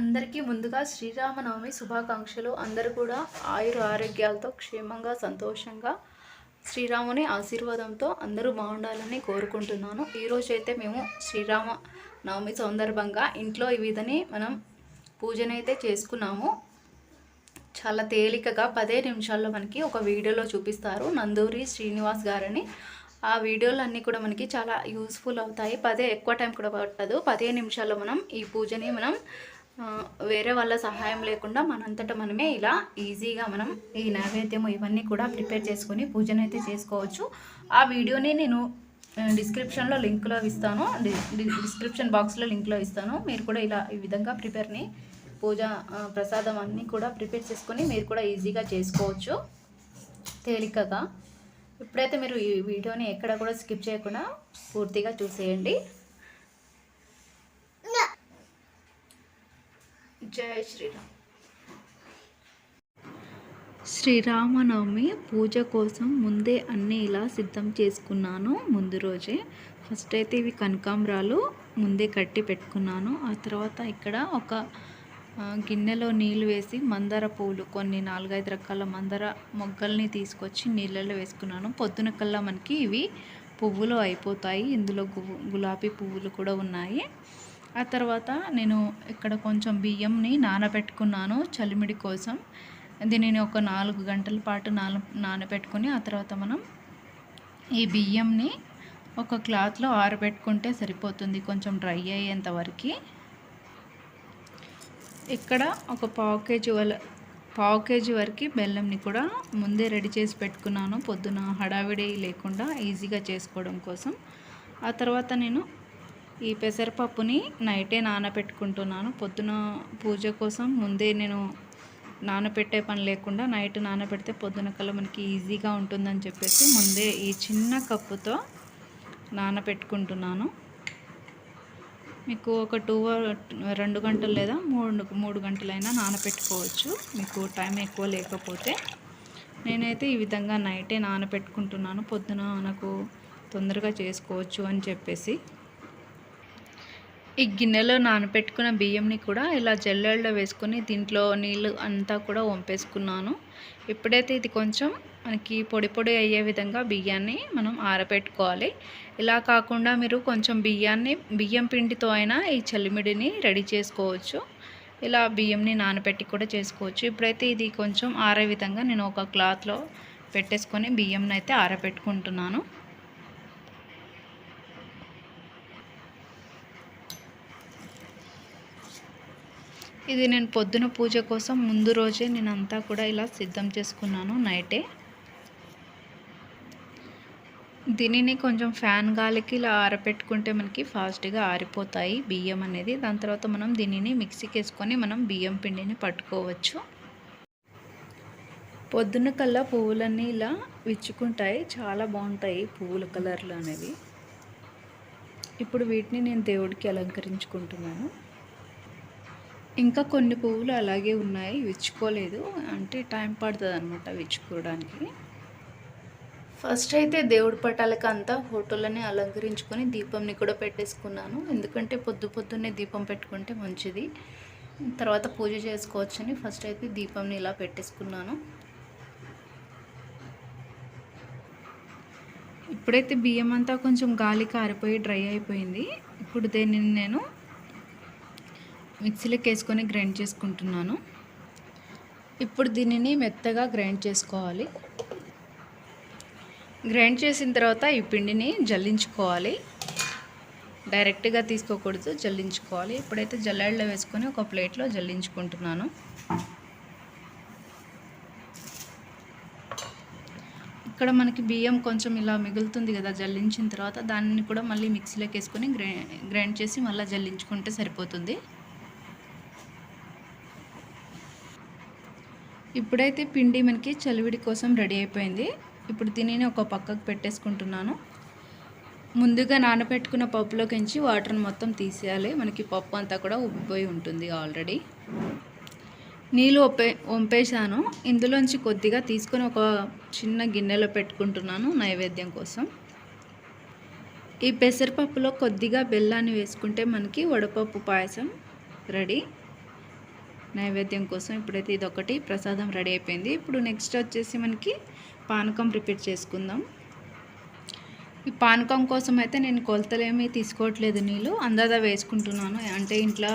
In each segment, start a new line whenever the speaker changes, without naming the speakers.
అందరికీ ముందుగా శ్రీరామనవమి శుభాకాంక్షలు. అందరూ కూడా ఆయుర ఆరోగ్యాలతో క్షేమంగా సంతోషంగా శ్రీరాముని ఆశీర్వాదంతో అందరూ బాగుండాలని కోరుకుంటున్నాను. ఈరోజు అయితే మేము శ్రీరామ నవమి సందర్భంగా ఇంట్లో ఈ విధని మనం పూజనైతే చేసుకున్నాము. చాలా తేలికగా పదే నిమిషాల్లో మనకి ఒక వీడియోలో చూపిస్తారు. నందూరి శ్రీనివాస్ గారని. ఆ వీడియోలు అన్నీ కూడా మనకి చాలా యూస్ఫుల్ అవుతాయి. పదే ఎక్కువ టైం కూడా పట్టదు. పదే నిమిషాల్లో మనం ఈ పూజని మనం వేరే వాళ్ళ సహాయం లేకుండా మనంతట మనమే ఇలా ఈజీగా మనం ఈ నైవేద్యము ఇవన్నీ కూడా ప్రిపేర్ చేసుకొని పూజను అయితే చేసుకోవచ్చు. ఆ వీడియోని నేను డిస్క్రిప్షన్లో లింక్లో ఇస్తాను. డిస్క్రిప్షన్ బాక్స్లో లింక్లో ఇస్తాను. మీరు కూడా ఇలా ఈ విధంగా ప్రిపేర్ని పూజ ప్రసాదం అన్నీ కూడా ప్రిపేర్ చేసుకొని మీరు కూడా ఈజీగా చేసుకోవచ్చు. తేలికగా. ఇప్పుడైతే మీరు ఈ వీడియోని ఎక్కడ కూడా స్కిప్ చేయకుండా పూర్తిగా చూసేయండి. జై శ్రీరామ్. శ్రీరామనవమి పూజ కోసం ముందే అన్నీ ఇలా సిద్ధం చేసుకున్నాను ముందు రోజే. ఫస్ట్ అయితే ఇవి కనకాంబరాలు ముందే కట్టి పెట్టుకున్నాను. ఆ తర్వాత ఇక్కడ ఒక గిన్నెలో నీళ్ళు వేసి మందార పువ్వులు కొన్ని నాలుగైదు రకాల మందార మొగ్గల్ని తీసుకొచ్చి నీళ్ళలో వేసుకున్నాను. పొద్దున కల్లా మనకి ఇవి పువ్వులు అయిపోతాయి. ఇందులో గు- గులాబీ పువ్వులు కూడా ఉన్నాయి. ఆ తర్వాత నేను ఇక్కడ కొంచెం బియ్యంని నానబెట్టుకున్నాను చలిమిడి కోసం. దీనిని ఒక నాలుగు గంటల పాటు నాన నానబెట్టుకొని ఆ తర్వాత మనం ఈ బియ్యంని ఒక క్లాత్లో ఆరబెట్టుకుంటే సరిపోతుంది కొంచెం డ్రై అయ్యేంత వరకు. ఇక్కడ ఒక పావు కేజీ వల పావు కేజీ వరకు బెల్లంని కూడా ముందే రెడీ చేసి పెట్టుకున్నాను. పొద్దున హడావిడి లేకుండా ఈజీగా చేసుకోవడం కోసం. ఆ తర్వాత నేను ఈ పెసరపప్పుని నైటే నానబెట్టుకుంటున్నాను. పొద్దున పూజ కోసం ముందే నేను నానబెట్టే పని లేకుండా నైట్ నానబెడితే పొద్దున కల్లా మనకి ఈజీగా ఉంటుందని చెప్పేసి ముందే ఈ చిన్న కప్పుతో నానబెట్టుకుంటున్నాను. మీకు ఒక టూ రెండు గంటలు లేదా మూడు మూడు గంటలైనా నానబెట్టుకోవచ్చు. మీకు టైం ఎక్కువ లేకపోతే. నేనైతే ఈ విధంగా నైటే నానబెట్టుకుంటున్నాను. పొద్దున నాకు తొందరగా చేసుకోవచ్చు అని చెప్పేసి. ఈ గిన్నెలో నానబెట్టుకున్న బియ్యంని కూడా ఇలా జల్లెళ్ళలో వేసుకొని దీంట్లో నీళ్ళు అంతా కూడా వంపేసుకున్నాను. ఇప్పుడైతే ఇది కొంచెం మనకి పొడి పొడి అయ్యే విధంగా బియ్యాన్ని మనం ఆరబెట్టుకోవాలి. ఇలా కాకుండా మీరు కొంచెం బియ్యాన్ని బియ్యం పిండితో అయినా ఈ చలిమిడిని రెడీ చేసుకోవచ్చు. ఇలా బియ్యంని నానబెట్టి కూడా చేసుకోవచ్చు. ఇప్పుడైతే ఇది కొంచెం ఆరే విధంగా నేను ఒక క్లాత్లో పెట్టేసుకొని బియ్యంని అయితే ఆరబెట్టుకుంటున్నాను. ఇది నేను పొద్దున పూజ కోసం ముందు రోజే నేను అంతా కూడా ఇలా సిద్ధం చేసుకున్నాను నైటే. దీనిని కొంచెం ఫ్యాన్ గాలికి ఇలా ఆరబెట్టుకుంటే మనకి ఫాస్ట్గా ఆరిపోతాయి బియ్యం అనేది. దాని తర్వాత మనం దీనిని మిక్సీకి వేసుకొని మనం బియ్యం పిండిని పట్టుకోవచ్చు. పొద్దున్న కల్లా పువ్వులన్నీ ఇలా విచ్చుకుంటాయి. చాలా బాగుంటాయి పువ్వుల కలర్లు అనేవి. ఇప్పుడు వీటిని నేను దేవుడికి అలంకరించుకుంటున్నాను. ఇంకా కొన్ని పువ్వులు అలాగే ఉన్నాయి విచ్చుకోలేదు. అంటే టైం పడుతుంది అనమాట విచ్చుకోవడానికి. ఫస్ట్ అయితే దేవుడి పటాలకు అంతా ఫోటోలని అలంకరించుకొని దీపంని కూడా పెట్టేసుకున్నాను. ఎందుకంటే పొద్దు పొద్దున్నే దీపం పెట్టుకుంటే మంచిది. తర్వాత పూజ చేసుకోవచ్చని ఫస్ట్ అయితే దీపంని ఇలా పెట్టేసుకున్నాను. ఇప్పుడైతే బియ్యం అంతా కొంచెం గాలి కారిపోయి డ్రై అయిపోయింది. ఇప్పుడు దీనిని నేను మిక్సీలోకి వేసుకొని గ్రైండ్ చేసుకుంటున్నాను. ఇప్పుడు దీనిని మెత్తగా గ్రైండ్ చేసుకోవాలి. గ్రైండ్ చేసిన తర్వాత ఈ పిండిని జల్లించుకోవాలి. డైరెక్ట్గా తీసుకోకూడదు జల్లించుకోవాలి. ఇప్పుడైతే జల్లెడలో వేసుకొని ఒక ప్లేట్లో జల్లించుకుంటున్నాను. ఇక్కడ మనకి బియ్యం కొంచెం ఇలా మిగులుతుంది కదా జల్లించిన తర్వాత దానిని కూడా మళ్ళీ మిక్సీలోకి వేసుకొని గ్రైండ్ చేసి మళ్ళీ జల్లించుకుంటే సరిపోతుంది. ఇప్పుడైతే పిండి మనకి చలివిడి కోసం రెడీ అయిపోయింది. ఇప్పుడు దీనిని ఒక పక్కకు పెట్టేసుకుంటున్నాను. ముందుగా నానబెట్టుకున్న పప్పులోకించి వాటర్ని మొత్తం తీసేయాలి. మనకి పప్పు అంతా కూడా ఉబ్బిపోయి ఉంటుంది ఆల్రెడీ. నీళ్ళు ఒప్పే వంపేశాను ఇందులోంచి కొద్దిగా తీసుకొని ఒక చిన్న గిన్నెలో పెట్టుకుంటున్నాను నైవేద్యం కోసం. ఈ పెసరపప్పులో కొద్దిగా బెల్లాన్ని వేసుకుంటే మనకి వడపప్పు పాయసం రెడీ. నైవేద్యం కోసం ఇప్పుడైతే ఇది ఒకటి ప్రసాదం రెడీ అయిపోయింది. ఇప్పుడు నెక్స్ట్ వచ్చేసి మనకి పానకం ప్రిపేర్ చేసుకుందాం. ఈ పానకం కోసం అయితే నేను కొలతలేమీ తీసుకోవట్లేదు నీళ్ళు. అందాదా వేసుకుంటున్నాను. అంటే ఇంట్లో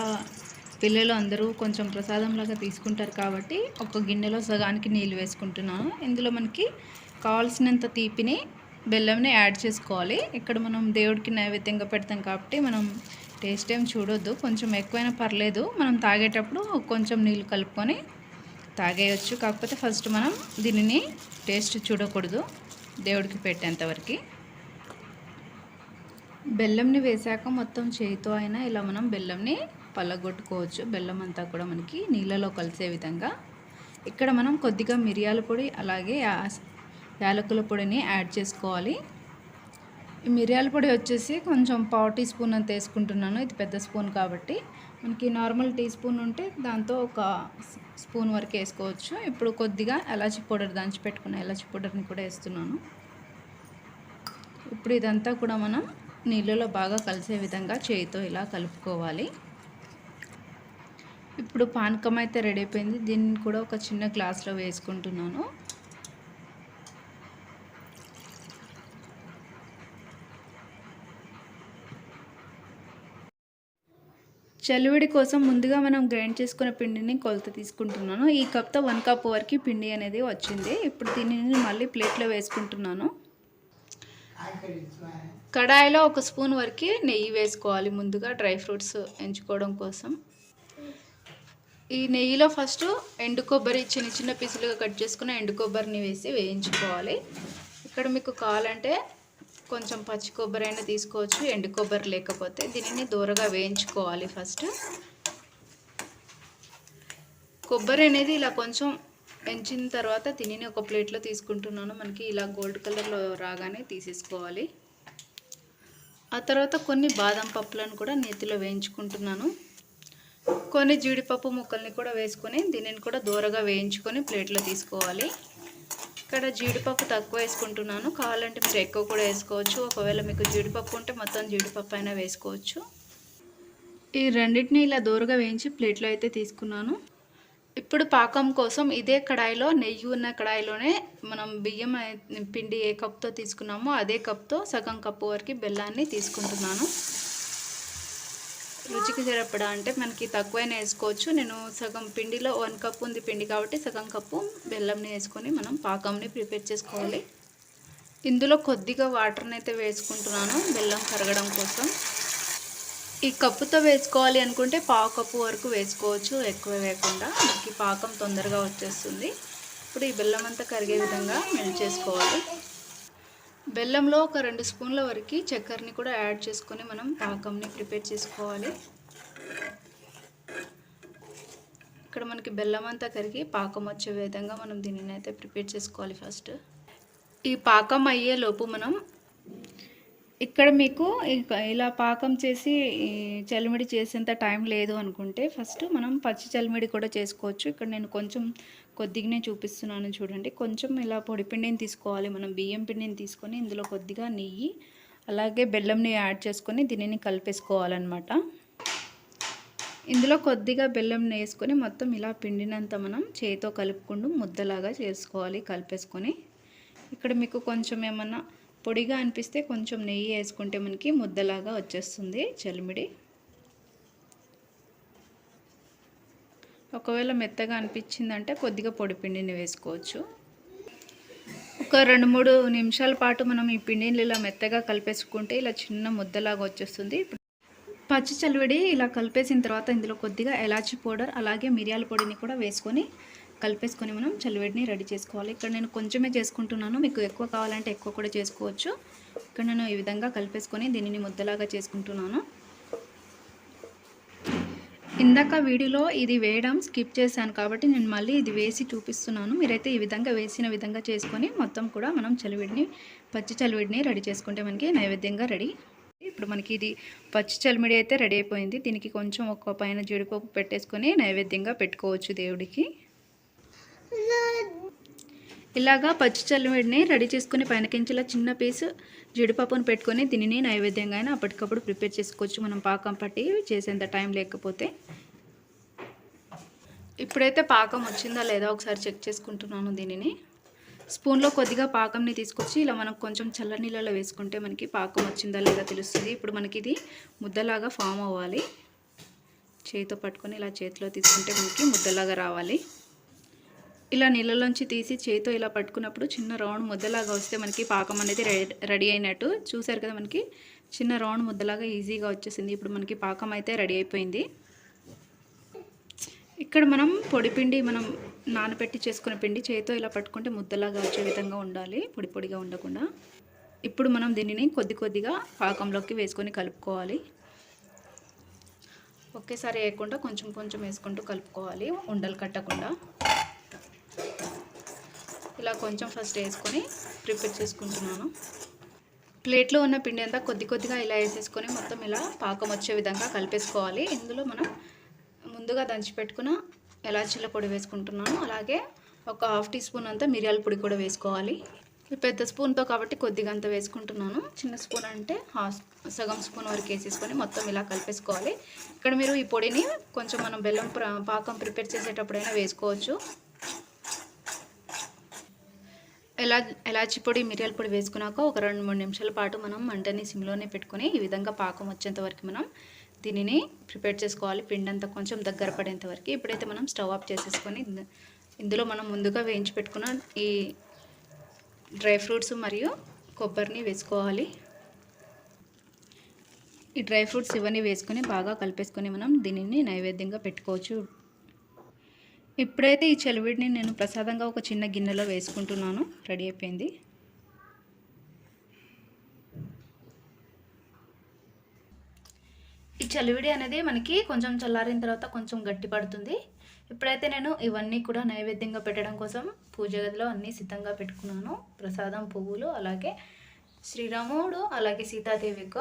పిల్లలు అందరూ కొంచెం ప్రసాదంలాగా తీసుకుంటారు కాబట్టి ఒక గిన్నెలో సగానికి నీళ్ళు వేసుకుంటున్నాను. ఇందులో మనకి కావాల్సినంత తీపిని బెల్లంని యాడ్ చేసుకోవాలి. ఇక్కడ మనం దేవుడికి నైవేద్యంగా పెడతాం కాబట్టి మనం టేస్ట్ ఏం చూడొద్దు. కొంచెం ఎక్కువైనా పర్లేదు. మనం తాగేటప్పుడు కొంచెం నీళ్ళు కలుపుకొని తాగేయచ్చు. కాకపోతే ఫస్ట్ మనం దీనిని టేస్ట్ చూడకూడదు. దేవుడికి పెట్టేంతవరకు బెల్లంని వేసాక మొత్తం చేయితో అయినా ఇలా మనం బెల్లంని పల్లగొట్టుకోవచ్చు బెల్లం అంతా కూడా మనకి నీళ్ళలో కలిసే విధంగా. ఇక్కడ మనం కొద్దిగా మిరియాల పొడి అలాగే యాలకుల పొడిని యాడ్ చేసుకోవాలి. ఈ మిరియాల పొడి వచ్చేసి కొంచెం పావు టీ స్పూన్ అంత వేసుకుంటున్నాను ఇది పెద్ద స్పూన్ కాబట్టి. మనకి నార్మల్ టీ స్పూన్ ఉంటే దాంతో ఒక స్పూన్ వరకు వేసుకోవచ్చు. ఇప్పుడు కొద్దిగా ఎలాచి పౌడర్ దంచి పెట్టుకున్న ఎలాచి పౌడర్ని కూడా వేస్తున్నాను. ఇప్పుడు ఇదంతా కూడా మనం నీళ్ళలో బాగా కలిసే విధంగా చేయితో ఇలా కలుపుకోవాలి. ఇప్పుడు పానకం అయితే రెడీ అయిపోయింది. దీన్ని కూడా ఒక చిన్న గ్లాస్లో వేసుకుంటున్నాను. చలివిడి కోసం ముందుగా మనం గ్రైండ్ చేసుకున్న పిండిని కొలత తీసుకుంటున్నాను. ఈ కప్తో వన్ కప్ వరకు పిండి అనేది వచ్చింది. ఇప్పుడు దీనిని మళ్ళీ ప్లేట్లో వేసుకుంటున్నాను. కడాయిలో ఒక స్పూన్ వరకు నెయ్యి వేసుకోవాలి ముందుగా డ్రై ఫ్రూట్స్ ఎంచుకోవడం కోసం. ఈ నెయ్యిలో ఫస్ట్ ఎండు కొబ్బరి చిన్న చిన్న పీసులుగా కట్ చేసుకున్న ఎండు కొబ్బరిని వేసి వేయించుకోవాలి. ఇక్కడ మీకు కావాలంటే కొంచెం పచ్చి కొబ్బరి అయినా తీసుకోవచ్చు ఎండు కొబ్బరి లేకపోతే దీనిని దూరగా వేయించుకోవాలి ఫస్ట్. కొబ్బరి అనేది ఇలా కొంచెం పెంచిన తర్వాత దీనిని ఒక ప్లేట్లో తీసుకుంటున్నాను. మనకి ఇలా గోల్డ్ కలర్లో రాగానే తీసేసుకోవాలి. ఆ తర్వాత కొన్ని బాదం పప్పులను కూడా నేతిలో వేయించుకుంటున్నాను. కొన్ని జీడిపప్పు ముక్కల్ని కూడా వేసుకొని దీనిని కూడా దూరగా వేయించుకొని ప్లేట్లో తీసుకోవాలి. ఇక్కడ జీడిపప్పు తక్కువ వేసుకుంటున్నాను. కావాలంటే మీరు ఎక్కువ కూడా వేసుకోవచ్చు. ఒకవేళ మీకు జీడిపప్పు ఉంటే మొత్తం జీడిపప్పు అయినా వేసుకోవచ్చు. ఈ రెండింటిని ఇలా దూరగా వేయించి ప్లేట్లో అయితే తీసుకున్నాను. ఇప్పుడు పాకం కోసం ఇదే కడాయిలో నెయ్యి ఉన్న కడాయిలోనే మనం బియ్యం పిండి ఏ కప్తో తీసుకున్నామో అదే కప్తో సగం కప్పు వరకు బెల్లాన్ని తీసుకుంటున్నాను. రుచికి సరిపడా అంటే మనకి తక్కువైనా వేసుకోవచ్చు. నేను సగం పిండిలో వన్ కప్ ఉంది పిండి కాబట్టి సగం కప్పు బెల్లంని వేసుకొని మనం పాకంని ప్రిపేర్ చేసుకోవాలి. ఇందులో కొద్దిగా వాటర్ని అయితే వేసుకుంటున్నాను బెల్లం కరగడం కోసం. ఈ కప్పుతో వేసుకోవాలి అనుకుంటే పావు కప్పు వరకు వేసుకోవచ్చు ఎక్కువ వేయకుండా. మనకి పాకం తొందరగా వచ్చేస్తుంది. ఇప్పుడు ఈ బెల్లం అంతా కరిగే విధంగా మెల్ట్ చేసుకోవాలి. బెల్లంలో ఒక రెండు స్పూన్ల వరకు చక్కెరని కూడా యాడ్ చేసుకొని మనం పాకంని ప్రిపేర్ చేసుకోవాలి. ఇక్కడ మనకి బెల్లం అంతా కరిగి పాకం వచ్చే విధంగా మనం దీనిని అయితే ప్రిపేర్ చేసుకోవాలి ఫస్ట్. ఈ పాకం అయ్యే లోపు మనం ఇక్కడ మీకు ఇలా పాకం చేసి చలిమిడి చేసేంత టైం లేదు అనుకుంటే ఫస్ట్ మనం పచ్చి చలిమిడి కూడా చేసుకోవచ్చు. ఇక్కడ నేను కొంచెం కొద్దిగానే చూపిస్తున్నాను చూడండి. కొంచెం ఇలా పొడి పిండిని తీసుకోవాలి మనం. బియ్యం పిండిని తీసుకొని ఇందులో కొద్దిగా నెయ్యి అలాగే బెల్లంని యాడ్ చేసుకొని దీనిని కలిపేసుకోవాలన్నమాట. ఇందులో కొద్దిగా బెల్లం వేసుకొని మొత్తం ఇలా పిండినంత మనం చేతితో కలుపుకుంటూ ముద్దలాగా చేసుకోవాలి కలిపేసుకొని. ఇక్కడ మీకు కొంచెం ఏమన్నా పొడిగా అనిపిస్తే కొంచెం నెయ్యి వేసుకుంటే మనకి ముద్దలాగా వచ్చేస్తుంది చలిమిడి. ఒకవేళ మెత్తగా అనిపించిందంటే కొద్దిగా పొడి పిండిని వేసుకోవచ్చు. ఒక రెండు మూడు నిమిషాల పాటు మనం ఈ పిండిని ఇలా మెత్తగా కలిపేసుకుంటే ఇలా చిన్న ముద్దలాగా వచ్చేస్తుంది. పచ్చి చలివిడి ఇలా కలిపేసిన తర్వాత ఇందులో కొద్దిగా ఎలాచి పౌడర్ అలాగే మిరియాల పొడిని కూడా వేసుకొని కలిపేసుకొని మనం చలివిడిని రెడీ చేసుకోవాలి. ఇక్కడ నేను కొంచెమే చేసుకుంటున్నాను. మీకు ఎక్కువ కావాలంటే ఎక్కువ కూడా చేసుకోవచ్చు. ఇక్కడ నేను ఈ విధంగా కలిపేసుకొని దీనిని ముద్దలాగా చేసుకుంటున్నాను. ఇందాక వీడియోలో ఇది వేయడం స్కిప్ చేశాను కాబట్టి నేను మళ్ళీ ఇది వేసి చూపిస్తున్నాను. మీరైతే ఈ విధంగా వేసిన విధంగా చేసుకొని మొత్తం కూడా మనం చలివిడిని పచ్చి చలివిడిని రెడీ చేసుకుంటే మనకి నైవేద్యంగా రెడీ. ఇప్పుడు మనకి ఇది పచ్చి చలిమిడి అయితే రెడీ అయిపోయింది. దీనికి కొంచెం ఒక పైన జీడిపప్పు పెట్టేసుకొని నైవేద్యంగా పెట్టుకోవచ్చు దేవుడికి. ఇలాగా పచ్చి చల్లమిడిని రెడీ చేసుకుని పైనకించేలా చిన్న పీస్ జీడిపప్పును పెట్టుకొని దీనిని నైవేద్యంగా అయినా అప్పటికప్పుడు ప్రిపేర్ చేసుకోవచ్చు. మనం పాకం పట్టి చేసేంత టైం లేకపోతే. ఇప్పుడైతే పాకం వచ్చిందా లేదా ఒకసారి చెక్ చేసుకుంటున్నాను దీనిని. స్పూన్లో కొద్దిగా పాకంని తీసుకొచ్చి ఇలా మనం కొంచెం చల్ల నీళ్ళలో వేసుకుంటే మనకి పాకం వచ్చిందా లేదా తెలుస్తుంది. ఇప్పుడు మనకి ఇది ముద్దలాగా ఫామ్ అవ్వాలి. చేతితో పట్టుకొని ఇలా చేతిలో తీసుకుంటే మనకి ముద్దలాగా రావాలి. ఇలా నీళ్ళలోంచి తీసి చేతితో ఇలా పట్టుకున్నప్పుడు చిన్న రౌండ్ ముద్దలాగా వస్తే మనకి పాకం అనేది రెడీ రెడీ అయినట్టు. చూసారు కదా మనకి? చిన్న రౌండ్ ముద్దలాగా ఈజీగా వచ్చేసింది. ఇప్పుడు మనకి పాకం అయితే రెడీ అయిపోయింది. ఇక్కడ మనం పొడిపిండి మనం నానబెట్టి చేసుకున్న పిండి చేతితో ఇలా పట్టుకుంటే ముద్దలాగా వచ్చే విధంగా ఉండాలి. పొడి పొడిగా ఉండకుండా. ఇప్పుడు మనం దీనిని కొద్ది కొద్దిగా పాకంలోకి వేసుకొని కలుపుకోవాలి. ఒకేసారి వేయకుండా కొంచెం కొంచెం వేసుకుంటూ కలుపుకోవాలి. ఉండలు కట్టకుండా. ఇలా కొంచెం ఫస్ట్ వేసుకొని ప్రిపేర్ చేసుకుంటున్నాను. ప్లేట్లో ఉన్న పిండి అంతా కొద్ది కొద్దిగా ఇలా వేసేసుకొని మొత్తం ఇలా పాకం వచ్చే విధంగా కలిపేసుకోవాలి. ఇందులో మనం ముందుగా దంచి పెట్టుకున్న ఎలాచీల పొడి వేసుకుంటున్నాను. అలాగే ఒక హాఫ్ టీ స్పూన్ అంతా మిరియాల పొడి కూడా వేసుకోవాలి. పెద్ద స్పూన్తో కాబట్టి కొద్దిగా అంత వేసుకుంటున్నాను. చిన్న స్పూన్ అంటే హాఫ్ సగం స్పూన్ వరకు వేసేసుకొని మొత్తం ఇలా కలిపేసుకోవాలి. ఇక్కడ మీరు ఈ పొడిని కొంచెం మనం బెల్లం ప్ర- పాకం ప్రిపేర్ చేసేటప్పుడైనా వేసుకోవచ్చు. ఎలా ఎలాచి పొడి మిరియాల పొడి వేసుకున్నాక ఒక రెండు మూడు నిమిషాల పాటు మనం మంటని సిమ్లోనే పెట్టుకొని ఈ విధంగా పాకం వచ్చేంత వరకు మనం దీనిని ప్రిపేర్ చేసుకోవాలి. పిండి అంతా కొంచెం దగ్గర పడేంత వరకు. ఇప్పుడైతే మనం స్టవ్ ఆఫ్ చేసేసుకొని ఇందులో మనం ముందుగా వేయించి పెట్టుకున్న ఈ డ్రై ఫ్రూట్స్ మరియు కొబ్బరిని వేసుకోవాలి. ఈ డ్రై ఫ్రూట్స్ ఇవన్నీ వేసుకొని బాగా కలిపేసుకొని మనం దీనిని నైవేద్యంగా పెట్టుకోవచ్చు. ఇప్పుడైతే ఈ చలివిడిని నేను ప్రసాదంగా ఒక చిన్న గిన్నెలో వేసుకుంటున్నాను. రెడీ అయిపోయింది. ఈ చలివిడి అనేది మనకి కొంచెం చల్లారిన తర్వాత కొంచెం గట్టి పడుతుంది. ఇప్పుడైతే నేను ఇవన్నీ కూడా నైవేద్యంగా పెట్టడం కోసం పూజ గదిలో అన్నీ సిద్ధంగా పెట్టుకున్నాను. ప్రసాదం పువ్వులు అలాగే శ్రీరాముడు అలాగే సీతాదేవి యొక్క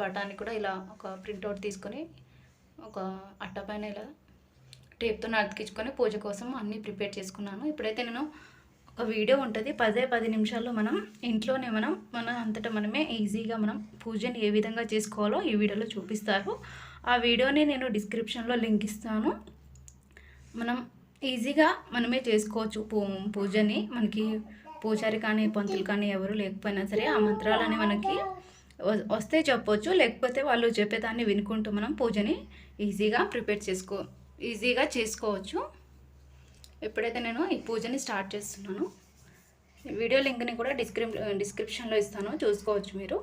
పటాన్ని కూడా ఇలా ఒక ప్రింట్అవుట్ తీసుకొని ఒక అట్ట పైన ఇలా టేప్తో అతికించుకొని పూజ కోసం అన్నీ ప్రిపేర్ చేసుకున్నాను. ఇప్పుడైతే నేను ఒక వీడియో ఉంటుంది. పదే పది నిమిషాల్లో మనం ఇంట్లోనే మనం మన అంతటా మనమే ఈజీగా మనం పూజని ఏ విధంగా చేసుకోవాలో ఈ వీడియోలో చూపిస్తారు. ఆ వీడియోని నేను డిస్క్రిప్షన్లో లింక్ ఇస్తాను. మనం ఈజీగా మనమే చేసుకోవచ్చు పూ పూజని. మనకి పూజారి కానీ పంతులు కానీ ఎవరు లేకపోయినా సరే ఆ మంత్రాలని మనకి వస్తే చెప్పొచ్చు. లేకపోతే వాళ్ళు చెప్పేదాన్ని వినుకుంటూ మనం పూజని ఈజీగా ప్రిపేర్ చేసుకో ఈజీగా చేసుకోవచ్చు. ఎప్పుడైతే నేను ఈ పూజని స్టార్ట్ చేస్తున్నాను వీడియో లింక్ని కూడా డిస్క్రిప్ డిస్క్రిప్షన్లో ఇస్తాను చూసుకోవచ్చు మీరు.